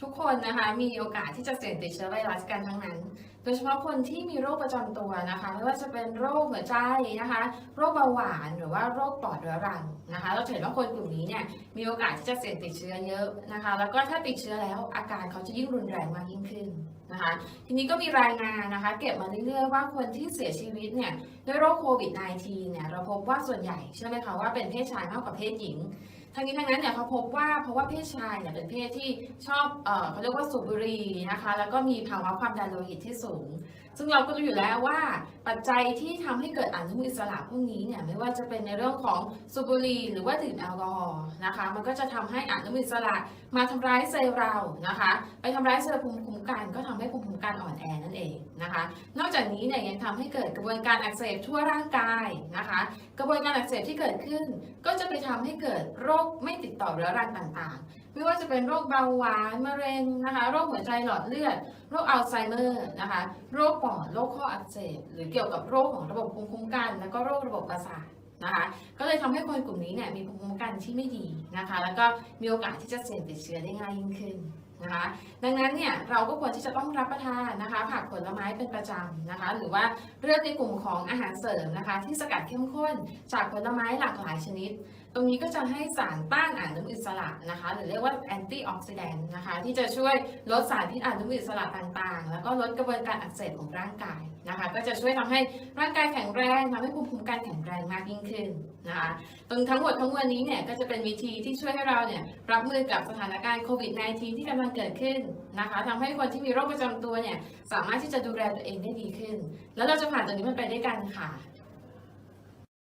ทุกคนนะคะมีโอกาสที่จะเสี่ยงติดเชื้อไวรัสกันทั้งนั้น โดยเฉพาะคนที่มีโรคประจำตัวนะคะ ไม่ว่าจะเป็นโรคหัวใจนะคะ โรคเบาหวานหรือว่าโรคปอดเรื้อรังนะคะ เราเห็นว่าคนกลุ่มนี้เนี่ยมีโอกาสที่จะเสี่ยงติดเชื้อเยอะนะคะ แล้วก็ถ้าติดเชื้อแล้วอาการเขาจะยิ่งรุนแรงมากยิ่งขึ้นนะคะ ทีนี้ก็มีรายงานนะคะ เก็บมาเรื่อยๆว่าคนที่เสียชีวิตเนี่ยด้วยโรคโควิด -19 เนี่ยเราพบว่าส่วนใหญ่เชื่อไหมคะว่าเป็นเพศชายมากกว่าเพศหญิง ทั้งนี้ทั้งนั้นเนี่ยเขาพบว่าเพราะว่าเพศชายเนี่ยเป็นเพศที่ชอบเอ่อเขาเรียกว่าสูบบุหรี่นะคะ แล้วก็มีภาวะความดันโลหิตที่สูง ซึ่งเราก็รู้อยู่แล้วว่าปัจจัยที่ทำให้เกิดอนุมูลอิสระพวกนี้เนี่ยไม่ว่าจะเป็นในเรื่องของสูบบุหรี่หรือว่าดื่มแอลกอฮอล์นะคะ มันก็จะทำให้อนุมูลอิสระมาทำร้ายเซลล์เรานะคะ ไปทำร้ายเซลล์ภูมิคุ้มกันก็ทำให้ภูมิคุ้มกันอ่อนแอนั่นเองนะคะ นอกจากนี้เนี่ยยังทำให้เกิดกระบวนการอักเสบทั่วร่างกายนะคะ กระบวนการอักเสบที่เกิดขึ้น ก็จะไปทำให้เกิดโรคไม่ติดต่อเรื้อรังต่างๆ ไม่ว่าจะเป็นโรคเบาหวานมะเร็งนะคะ โรคหัวใจหลอดเลือด โรคอัลไซเมอร์นะคะ โรคปอด โรคข้ออักเสบ หรือเกี่ยวกับโรคของระบบภูมิคุ้มกัน แล้วก็โรคระบบประสาทนะคะ ก็เลยทำให้คนกลุ่มนี้เนี่ยมีภูมิคุ้ม กันที่ไม่ดีนะคะ แล้วก็มีโอกาสที่จะเสี่ยงติดเชื้อได้ง่ายยิ่งขึ้นนะคะดังนั้นเนี่ยเราก็ควรที่จะต้องรับประทานนะคะผักผลไม้เป็นประจำนะคะ หรือว่าเลือกในกลุ่มของอาหารเสริมนะคะ ที่สกัดเข้มข้นจากผลไม้หลากหลายชนิด ตรงนี้ก็จะให้สารต้านอนุมูลอิสระนะคะ หรือเรียกว่าแอนตี้ออกซิแดนต์นะคะ ที่จะช่วยลดสารพิษอนุมูลอิสระต่างๆ แล้วก็ลดกระบวนการอักเสบของร่างกายนะคะ ก็จะช่วยทำให้ร่างกายแข็งแรงทำให้ภูมิคุ้มกันแข็งแรงมากยิ่งขึ้นนะคะตรงทั้งหมดทั้งมวลนี้เเนี่ยก็จะเป็นวิธีที่ช่วยให้เราเนี่ยรับมือกับสถานการณ์โควิด -19 ที่กำลังเกิดขึ้นนะคะทำให้คนที่มีโรคประจำตัวเนี่ยสามารถที่จะดูแลตัวเองได้ดีขึ้น แล้วเราจะผ่านตรงนี้มันไปด้วยกันค่ะ